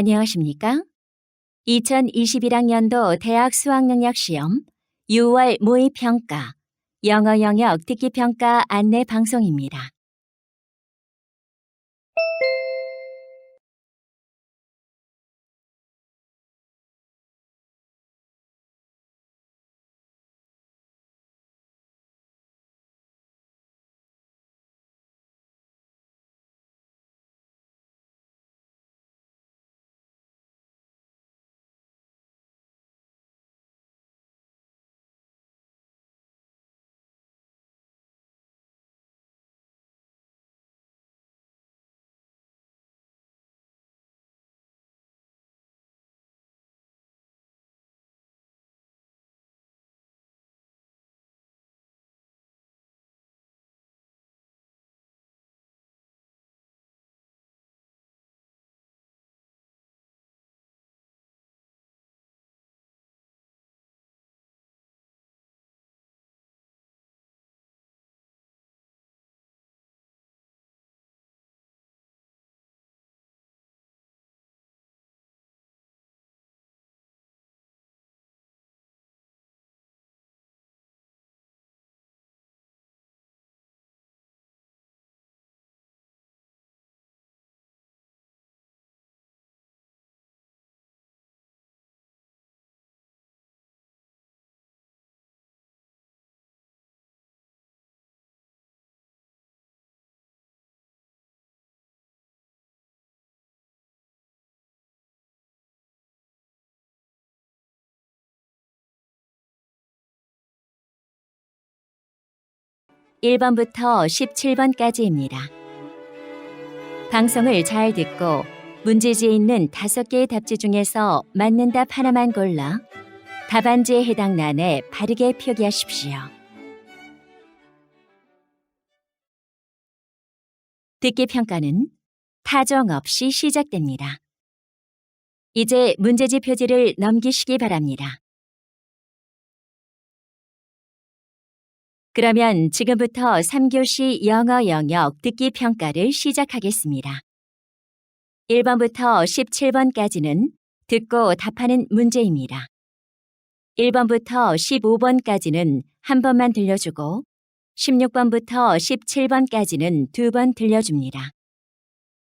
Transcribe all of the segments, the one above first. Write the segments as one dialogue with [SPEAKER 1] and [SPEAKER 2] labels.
[SPEAKER 1] 안녕하십니까? 2021학년도 대학 수학능력 시험 6월 모의평가 영어 영역 듣기 평가 안내 방송입니다. 일번부터 17번까지입니다. 방송을 잘 듣고 문제지에 있는 다섯 개의 답지 중에서 맞는 답 하나만 골라 답안지에 해당 란에 바르게 표기하십시오. 듣기 평가는 타정 없이 시작됩니다. 이제 문제지 표지를 넘기시기 바랍니다. 그러면 지금부터 3교시 영어 영역 듣기 평가를 시작하겠습니다. 1번부터 17번까지는 듣고 답하는 문제입니다. 1번부터 15번까지는 한 번만 들려주고 16번부터 17번까지는 두 번 들려줍니다.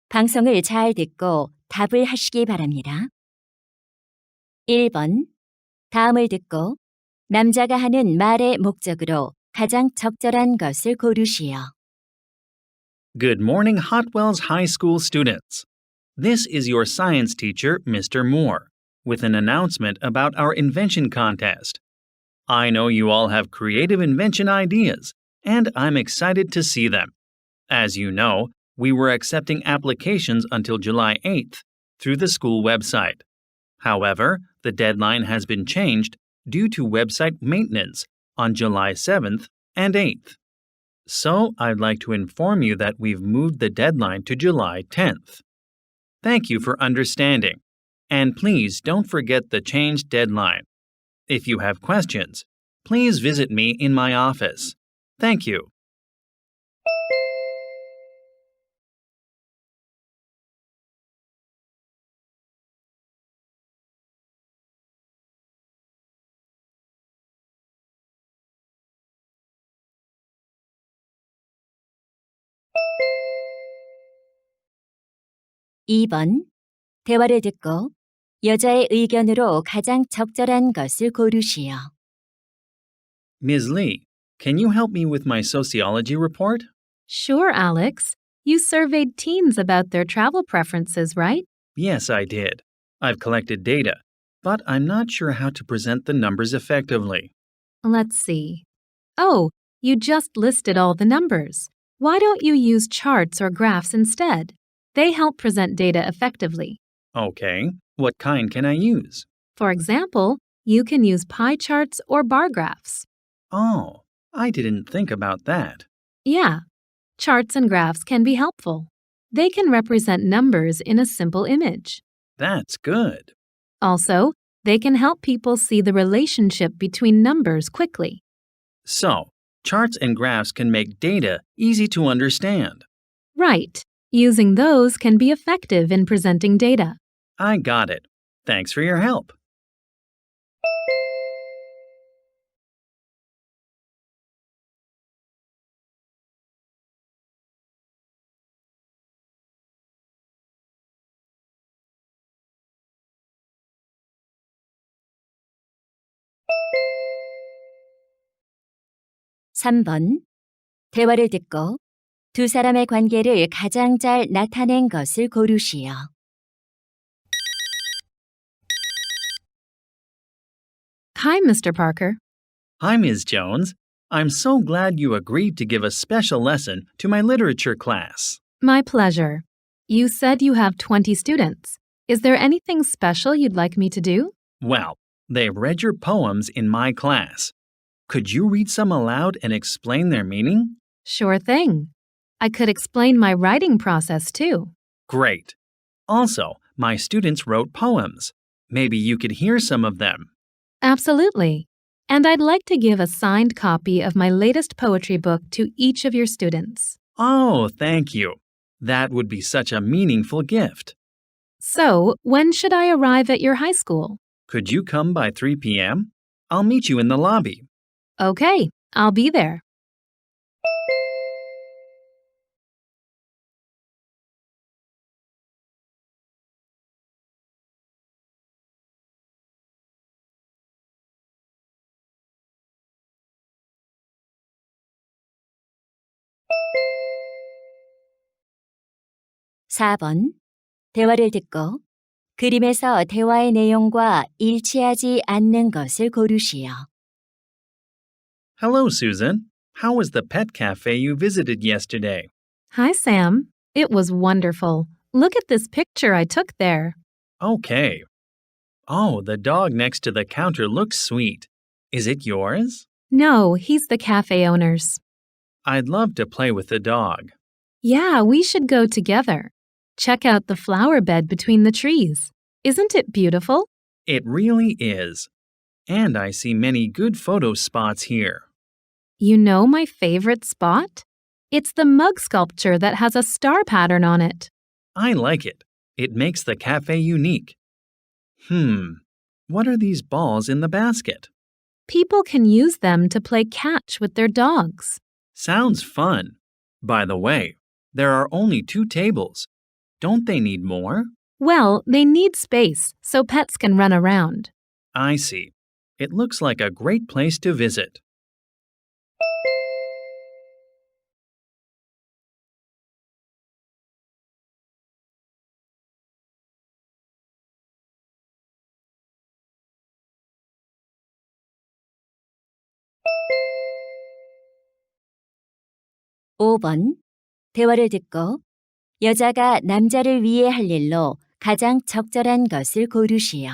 [SPEAKER 1] 방송을 잘 듣고 답을 하시기 바랍니다. 1번. 다음을 듣고 남자가 하는 말의 목적으로 가장 적절한 것을 고르시오.
[SPEAKER 2] Good morning, Hotwells High School students. This is your science teacher, Mr. Moore, with an announcement about our invention contest. I know you all have creative invention ideas, and I'm excited to see them. As you know, we were accepting applications until July 8th through the school website. However, the deadline has been changed due to website maintenance on July 7th and 8th. So I'd like to inform you that we've moved the deadline to July 10th. Thank you for understanding. And please don't forget the changed deadline. If you have questions, please visit me in my office. Thank you.
[SPEAKER 1] 이 번 대화를 듣고 여자의 의견으로 가장 적절한 것을 고르시오.
[SPEAKER 2] Ms. Lee, can you help me with my sociology report?
[SPEAKER 3] Sure, Alex. You surveyed teens about their travel preferences, right?
[SPEAKER 2] Yes, I did. I've collected data, but I'm not sure how to present the numbers effectively.
[SPEAKER 3] Let's see. Oh, you just listed all the numbers. Why don't you use charts or graphs instead? They help present data effectively.
[SPEAKER 2] Okay, what kind can I use?
[SPEAKER 3] For example, you can use pie charts or bar graphs.
[SPEAKER 2] Oh, I didn't think about that.
[SPEAKER 3] Yeah, charts and graphs can be helpful. They can represent numbers in a simple image.
[SPEAKER 2] That's good.
[SPEAKER 3] Also, they can help people see the relationship between numbers quickly.
[SPEAKER 2] So, charts and graphs can make data easy to understand.
[SPEAKER 3] Right. Using those can be effective in presenting data.
[SPEAKER 2] I got it. Thanks for your help.
[SPEAKER 1] 삼번 대화를 듣고 두 사람의 관계를 가장 잘 나타낸 것을 고르시오.
[SPEAKER 3] Hi, Mr. Parker.
[SPEAKER 2] Hi, Ms. Jones. I'm so glad you agreed to give a special lesson to my literature class.
[SPEAKER 3] My pleasure. You said you have 20 students. Is there anything special you'd like me to do?
[SPEAKER 2] Well, they read your poems in my class. Could you read some aloud and explain their meaning?
[SPEAKER 3] Sure thing. I could explain my writing process too.
[SPEAKER 2] Great. Also, my students wrote poems. Maybe you could hear some of them.
[SPEAKER 3] Absolutely. And I'd like to give a signed copy of my latest poetry book to each of your students.
[SPEAKER 2] Oh, thank you. That would be such a meaningful gift.
[SPEAKER 3] So, when should I arrive at your high school?
[SPEAKER 2] Could you come by 3 p.m.? I'll meet you in the lobby.
[SPEAKER 3] Okay, I'll be there.
[SPEAKER 1] 사번 대화를 듣고 그림에서 대화의 내용과 일치하지 않는 것을 고르시오.
[SPEAKER 2] Hello, Susan. How was the pet cafe you visited yesterday?
[SPEAKER 3] Hi, Sam. It was wonderful. Look at this picture I took there.
[SPEAKER 2] Okay. Oh, the dog next to the counter looks sweet. Is it yours?
[SPEAKER 3] No, he's the cafe owner's.
[SPEAKER 2] I'd love to play with the dog.
[SPEAKER 3] Yeah, we should go together. Check out the flower bed between the trees. Isn't it beautiful?
[SPEAKER 2] It really is. And I see many good photo spots here.
[SPEAKER 3] You know my favorite spot? It's the mug sculpture that has a star pattern on it.
[SPEAKER 2] I like it. It makes the cafe unique. Hmm. What are these balls in the basket?
[SPEAKER 3] People can use them to play catch with their dogs.
[SPEAKER 2] Sounds fun. By the way, there are only two tables. Don't they need more?
[SPEAKER 3] Well, they need space so pets can run around.
[SPEAKER 2] I see. It looks like a great place to visit.
[SPEAKER 1] 오번 대화를 듣고 여자가 남자를 위해 할 일로 가장 적절한 것을 고르시오.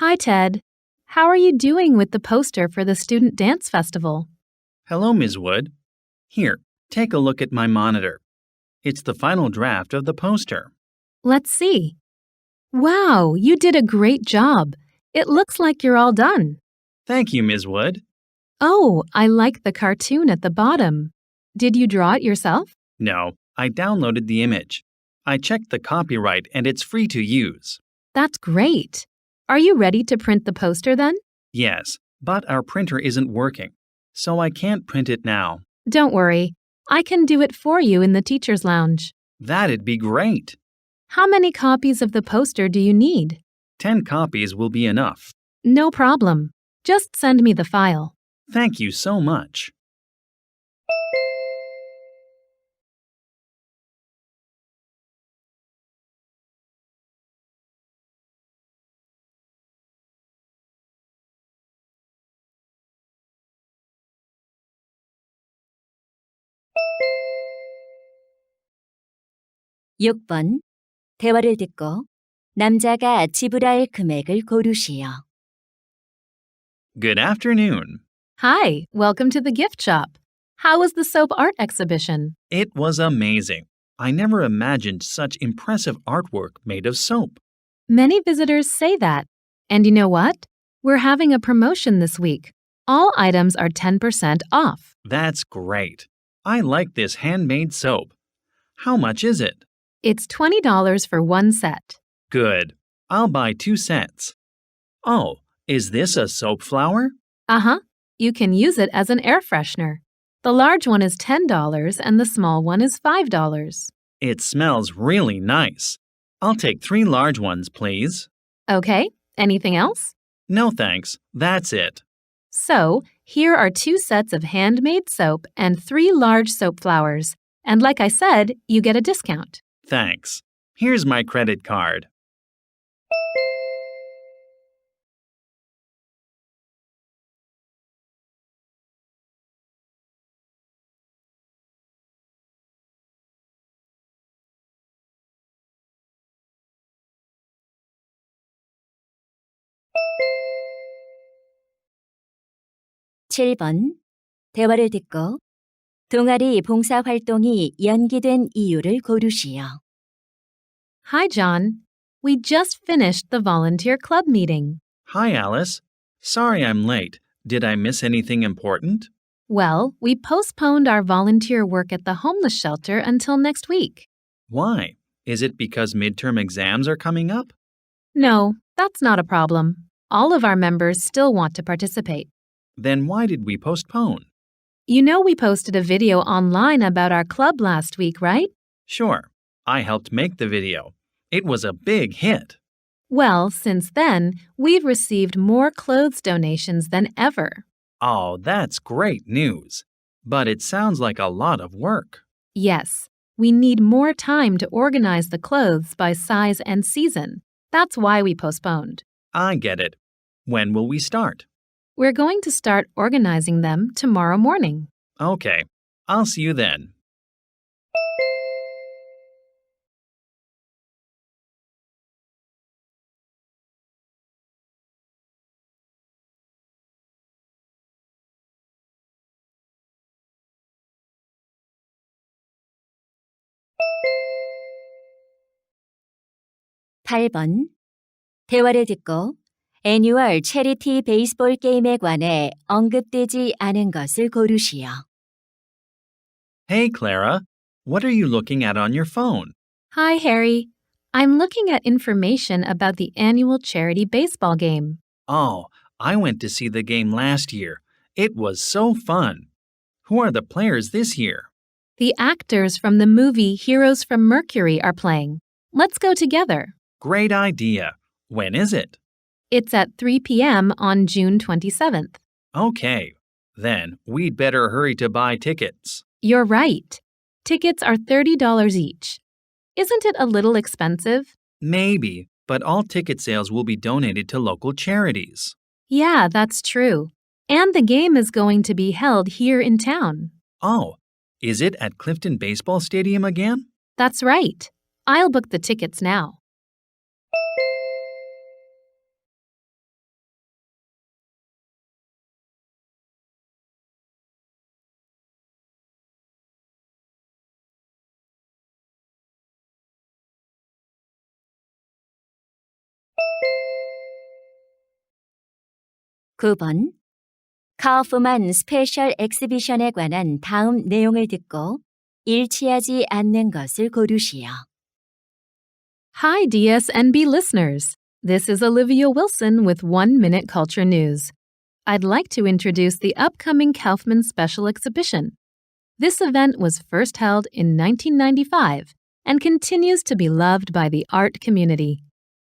[SPEAKER 3] Hi, Ted. How are you doing with the poster for the Student Dance Festival?
[SPEAKER 2] Hello, Ms. Wood. Here, take a look at my monitor. It's the final draft of the poster.
[SPEAKER 3] Let's see. Wow, you did a great job. It looks like you're all done.
[SPEAKER 2] Thank you, Ms. Wood.
[SPEAKER 3] Oh, I like the cartoon at the bottom. Did you draw it yourself?
[SPEAKER 2] No, I downloaded the image. I checked the copyright and it's free to use.
[SPEAKER 3] That's great. Are you ready to print the poster then?
[SPEAKER 2] Yes, but our printer isn't working, so I can't print it now.
[SPEAKER 3] Don't worry. I can do it for you in the teacher's lounge.
[SPEAKER 2] That'd be great.
[SPEAKER 3] How many copies of the poster do you need?
[SPEAKER 2] Ten copies will be enough.
[SPEAKER 3] No problem. Just send me the file.
[SPEAKER 2] Thank you so much.
[SPEAKER 1] 육 번 대화를 듣고 남자가 지불할 금액을 고르시오.
[SPEAKER 2] Good afternoon.
[SPEAKER 3] Hi, welcome to the gift shop. How was the soap art exhibition?
[SPEAKER 2] It was amazing. I never imagined such impressive artwork made of soap.
[SPEAKER 3] Many visitors say that. And you know what? We're having a promotion this week. All items are 10% off.
[SPEAKER 2] That's great. I like this handmade soap. How much is it?
[SPEAKER 3] It's $20 for one set.
[SPEAKER 2] Good. I'll buy two sets. Oh, is this a soap flower?
[SPEAKER 3] Uh huh. You can use it as an air freshener. The large one is $10 and the small one is $5.
[SPEAKER 2] It smells really nice. I'll take three large ones, please.
[SPEAKER 3] Okay, anything else?
[SPEAKER 2] No thanks. That's it.
[SPEAKER 3] So, here are two sets of handmade soap and three large soap flowers. And like I said, you get a discount.
[SPEAKER 2] Thanks. Here's my credit card.
[SPEAKER 1] 칠 번 대화를 듣고 동아리 봉사 활동이 연기된 이유를 고르시오.
[SPEAKER 3] Hi, John. We just finished the volunteer club meeting.
[SPEAKER 2] Hi, Alice. Sorry I'm late. Did I miss anything important?
[SPEAKER 3] Well, we postponed our volunteer work at the homeless shelter until next week.
[SPEAKER 2] Why? Is it because midterm exams are coming up?
[SPEAKER 3] No, that's not a problem. All of our members still want to participate.
[SPEAKER 2] Then why did we postpone?
[SPEAKER 3] You know, we posted a video online about our club last week, right?
[SPEAKER 2] Sure, I helped make the video. It was a big hit.
[SPEAKER 3] Well, since then, we've received more clothes donations than ever.
[SPEAKER 2] Oh, that's great news. But it sounds like a lot of work.
[SPEAKER 3] Yes, we need more time to organize the clothes by size and season. That's why we postponed.
[SPEAKER 2] I get it. When will we start?
[SPEAKER 3] We're going to start organizing them tomorrow morning.
[SPEAKER 2] Okay, I'll see you then.
[SPEAKER 1] 팔 번 대화를 듣고 애뉴얼 체리티 베이스볼 게임에 관해 언급되지 않은 것을 고르시오.
[SPEAKER 2] Hey, Clara. What are you looking at on your phone?
[SPEAKER 3] Hi, Harry. I'm looking at information about the annual charity baseball game.
[SPEAKER 2] Oh, I went to see the game last year. It was so fun. Who are the players this year?
[SPEAKER 3] The actors from the movie Heroes from Mercury are playing. Let's go together.
[SPEAKER 2] Great idea. When is it?
[SPEAKER 3] It's at 3 p.m. on June 27th.
[SPEAKER 2] Okay. Then we'd better hurry to buy tickets.
[SPEAKER 3] You're right. Tickets are $30 each. Isn't it a little expensive?
[SPEAKER 2] Maybe, but all ticket sales will be donated to local charities.
[SPEAKER 3] Yeah, that's true. And the game is going to be held here in town.
[SPEAKER 2] Oh, is it at Clifton Baseball Stadium again?
[SPEAKER 3] That's right. I'll book the tickets now.
[SPEAKER 1] 구 번 카우프만 스페셜 엑스비션에 관한 다음 내용을 듣고 일치하지 않는 것을 고르시오.
[SPEAKER 3] Hi, DSNB listeners. This is Olivia Wilson with One Minute Culture News. I'd like to introduce the upcoming Kaufman Special Exhibition. This event was first held in 1995 and continues to be loved by the art community.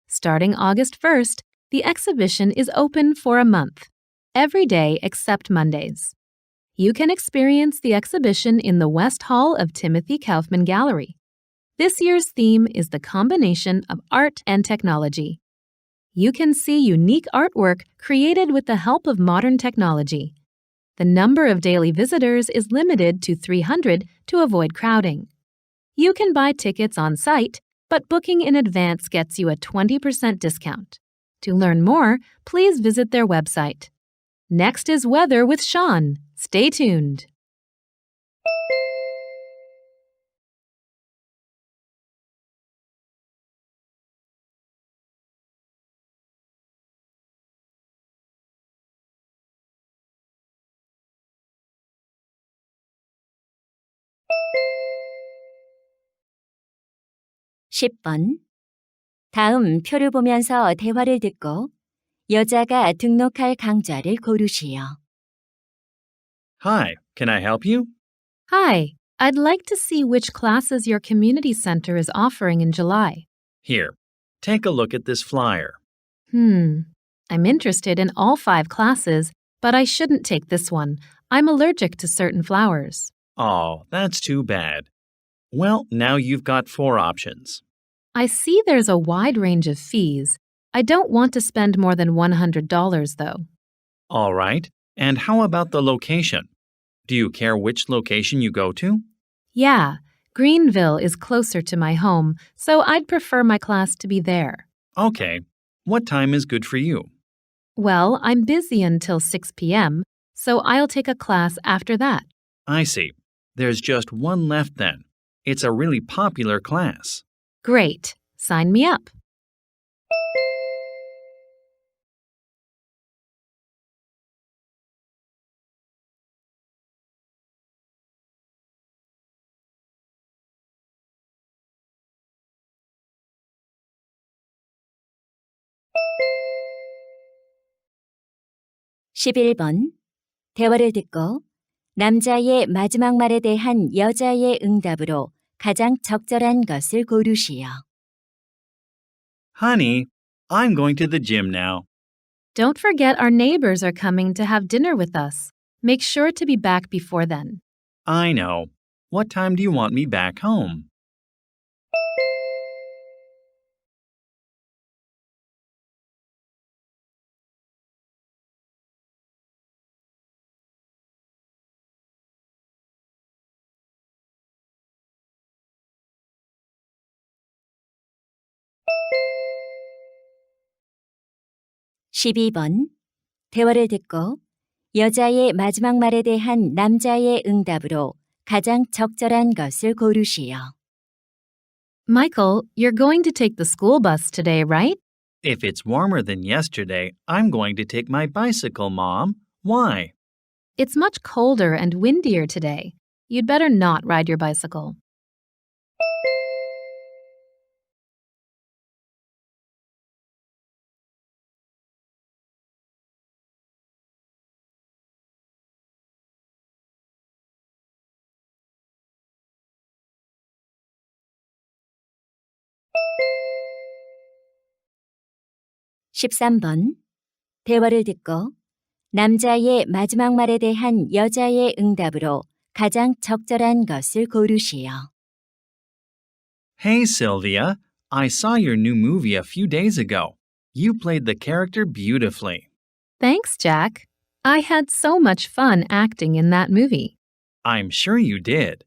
[SPEAKER 3] Starting August 1st, the exhibition is open for a month, every day except Mondays. You can experience the exhibition in the West Hall of Timothy Kaufman Gallery. This year's theme is the combination of art and technology. You can see unique artwork created with the help of modern technology. The number of daily visitors is limited to 300 to avoid crowding. You can buy tickets on site, but booking in advance gets you a 20% discount. To learn more, please visit their website. Next is weather with Sean. Stay tuned.
[SPEAKER 1] 십번 다음 표를 보면서 대화를 듣고 여자가 등록할 강좌를 고르시오.
[SPEAKER 2] Hi, can I help you?
[SPEAKER 3] Hi, I'd like to see which classes your community center is offering in July.
[SPEAKER 2] Here, take a look at this flyer.
[SPEAKER 3] Hmm. I'm interested in all five classes, but I shouldn't take this one. I'm allergic to certain flowers.
[SPEAKER 2] Oh, that's too bad. Well, now you've got four options.
[SPEAKER 3] I see there's a wide range of fees. I don't want to spend more than $100, though.
[SPEAKER 2] All right, and how about the location? Do you care which location you go to?
[SPEAKER 3] Yeah, Greenville is closer to my home, so I'd prefer my class to be there.
[SPEAKER 2] Okay, what time is good for you?
[SPEAKER 3] Well, I'm busy until 6 p.m., so I'll take a class after that.
[SPEAKER 2] I see. There's just one left then. It's a really popular class.
[SPEAKER 3] Great. Sign me up.
[SPEAKER 1] 십일 번 대화를 듣고 남자의 마지막 말에 대한 여자의 응답으로 가장 적절한 것을 고르시오.
[SPEAKER 2] Honey, I'm going to the gym now.
[SPEAKER 3] Don't forget our neighbors are coming to have dinner with us. Make sure to be back before then.
[SPEAKER 2] I know. What time do you want me back home?
[SPEAKER 1] 십이 번 대화를 듣고 여자의 마지막 말에 대한 남자의 응답으로 가장 적절한 것을 고르시오.
[SPEAKER 3] Michael, you're going to take the school bus today, right?
[SPEAKER 2] If it's warmer than yesterday, I'm going to take my bicycle, Mom. Why?
[SPEAKER 3] It's much colder and windier today. You'd better not ride your bicycle.
[SPEAKER 1] 십삼 번 대화를 듣고 남자의 마지막 말에 대한 여자의 응답으로 가장 적절한 것을 고르시오.
[SPEAKER 2] Hey, Sylvia. I saw your new movie a few days ago. You played the character beautifully.
[SPEAKER 3] Thanks, Jack. I had so much fun acting in that movie.
[SPEAKER 2] I'm sure you did.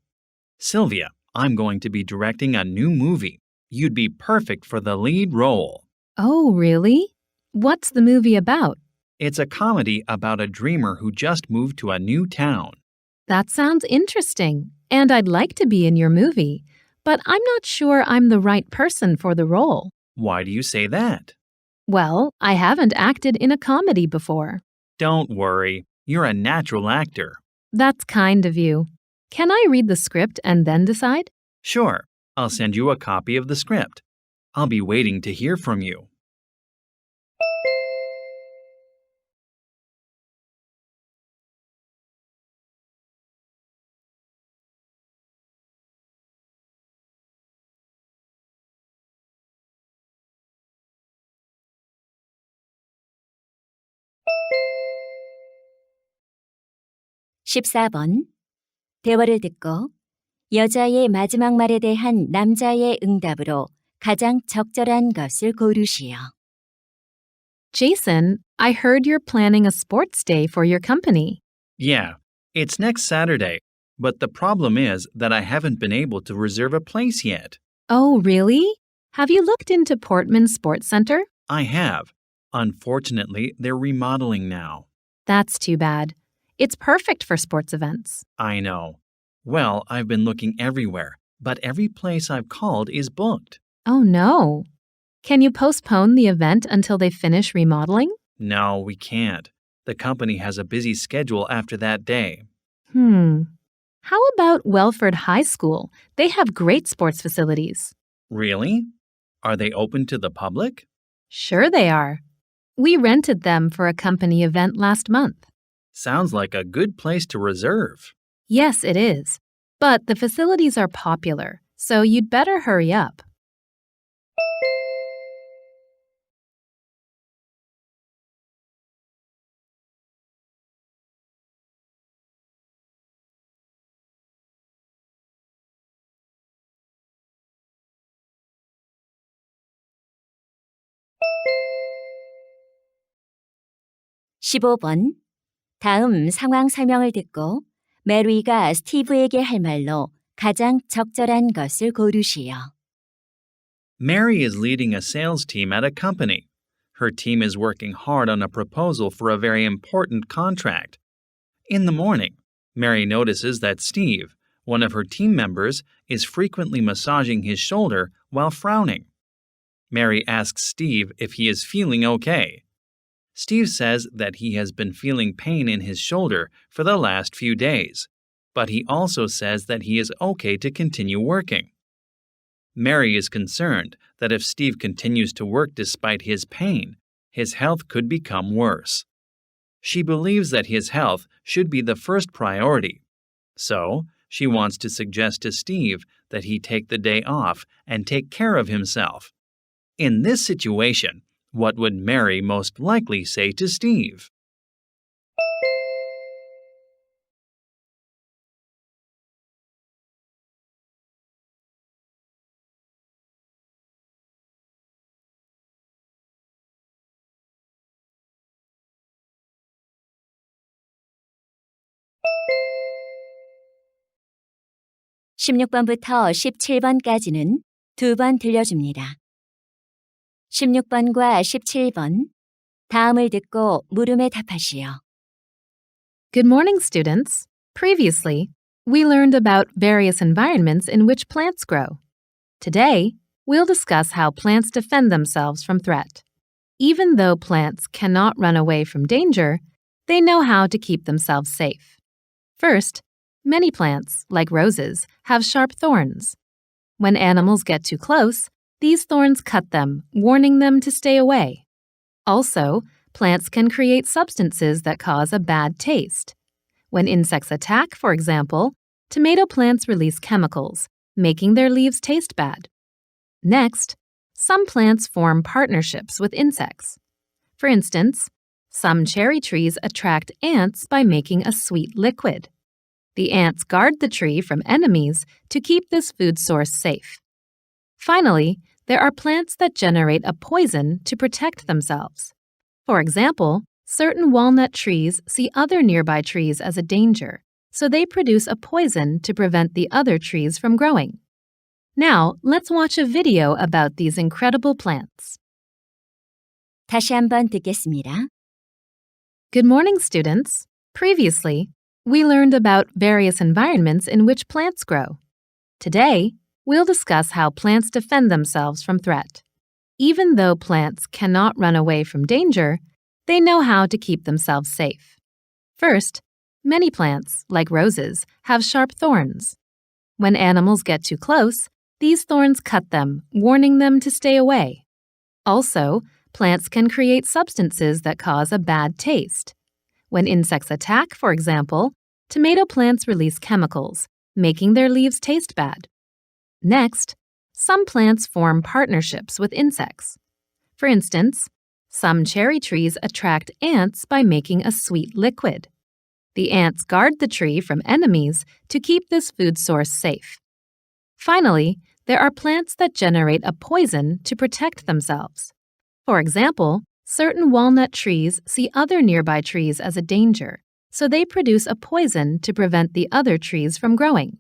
[SPEAKER 2] Sylvia, I'm going to be directing a new movie. You'd be perfect for the lead role.
[SPEAKER 3] Oh, really? What's the movie about?
[SPEAKER 2] It's a comedy about a dreamer who just moved to a new town.
[SPEAKER 3] That sounds interesting, and I'd like to be in your movie, but I'm not sure I'm the right person for the role.
[SPEAKER 2] Why do you say that?
[SPEAKER 3] Well, I haven't acted in a comedy before.
[SPEAKER 2] Don't worry. You're a natural actor.
[SPEAKER 3] That's kind of you. Can I read the script and then decide?
[SPEAKER 2] Sure, I'll send you a copy of the script. I'll be waiting to hear from you.
[SPEAKER 1] 십사 번 대화를 듣고 여자의 마지막 말에 대한 남자의 응답으로 가장 적절한 것을 고르시오.
[SPEAKER 3] Jason, I heard you're planning a sports day for your company.
[SPEAKER 2] Yeah, it's next Saturday, but the problem is that I haven't been able to reserve a place yet.
[SPEAKER 3] Oh, really? Have you looked into Portman Sports Center?
[SPEAKER 2] I have. Unfortunately, they're remodeling now.
[SPEAKER 3] That's too bad. It's perfect for sports events.
[SPEAKER 2] I know. Well, I've been looking everywhere, but every place I've called is booked.
[SPEAKER 3] Oh, no. Can you postpone the event until they finish remodeling?
[SPEAKER 2] No, we can't. The company has a busy schedule after that day.
[SPEAKER 3] Hmm. How about Welford High School? They have great sports facilities.
[SPEAKER 2] Really? Are they open to the public?
[SPEAKER 3] Sure, they are. We rented them for a company event last month.
[SPEAKER 2] Sounds like a good place to reserve.
[SPEAKER 3] Yes, it is. But the facilities are popular, so you'd better hurry up.
[SPEAKER 1] 다음 상황 설명을 듣고 메리가 스티브에게 할 말로 가장 적절한 것을 고르시오.
[SPEAKER 2] Mary is leading a sales team at a company. Her team is working hard on a proposal for a very important contract. In the morning, Mary notices that Steve, one of her team members, is frequently massaging his shoulder while frowning. Mary asks Steve if he is feeling okay. Steve says that he has been feeling pain in his shoulder for the last few days, but he also says that he is okay to continue working. Mary is concerned that if Steve continues to work despite his pain, his health could become worse. She believes that his health should be the first priority. So, she wants to suggest to Steve that he take the day off and take care of himself. In this situation, what would Mary most likely say to Steve?
[SPEAKER 1] 십육 번부터 십칠 번까지는 두 번 들려줍니다. 십육 번과 십칠 번 다음을 듣고 물음에 답하시오.
[SPEAKER 3] Good morning, students. Previously, we learned about various environments in which plants grow. Today, we'll discuss how plants defend themselves from threat. Even though plants cannot run away from danger, they know how to keep themselves safe. First, many plants, like roses, have sharp thorns. When animals get too close, these thorns cut them, warning them to stay away. Also, plants can create substances that cause a bad taste. When insects attack, for example, tomato plants release chemicals, making their leaves taste bad. Next, some plants form partnerships with insects. For instance, some cherry trees attract ants by making a sweet liquid. The ants guard the tree from enemies to keep this food source safe. Finally, there are plants that generate a poison to protect themselves. For example, certain walnut trees see other nearby trees as a danger, so they produce a poison to prevent the other trees from growing. Now, let's watch a video about these incredible plants.
[SPEAKER 1] 다시 한번 듣겠습니다.
[SPEAKER 3] Good morning, students. Previously, we learned about various environments in which plants grow. Today, we'll discuss how plants defend themselves from threat. Even though plants cannot run away from danger, they know how to keep themselves safe. First, many plants, like roses, have sharp thorns. When animals get too close, these thorns cut them, warning them to stay away. Also, plants can create substances that cause a bad taste. When insects attack, for example, tomato plants release chemicals, making their leaves taste bad. Next, some plants form partnerships with insects. For instance, some cherry trees attract ants by making a sweet liquid. The ants guard the tree from enemies to keep this food source safe. Finally, there are plants that generate a poison to protect themselves. For example, certain walnut trees see other nearby trees as a danger, so they produce a poison to prevent the other trees from growing.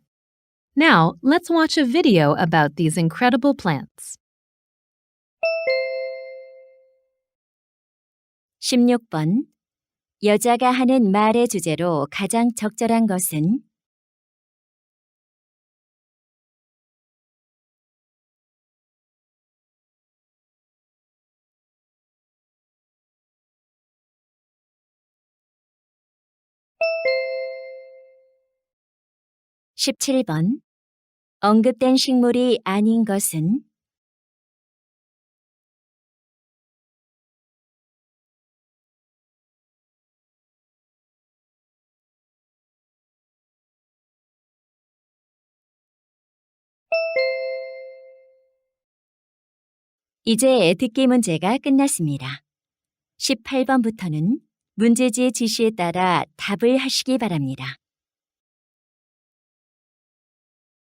[SPEAKER 3] Now, let's watch a video about these incredible plants.
[SPEAKER 1] 16번 여자가 하는 말의 주제로 가장 적절한 것은 17번 언급된 식물이 아닌 것은 이제 듣기 문제가 끝났습니다. 18번부터는 문제지 지시에 따라 답을 하시기 바랍니다.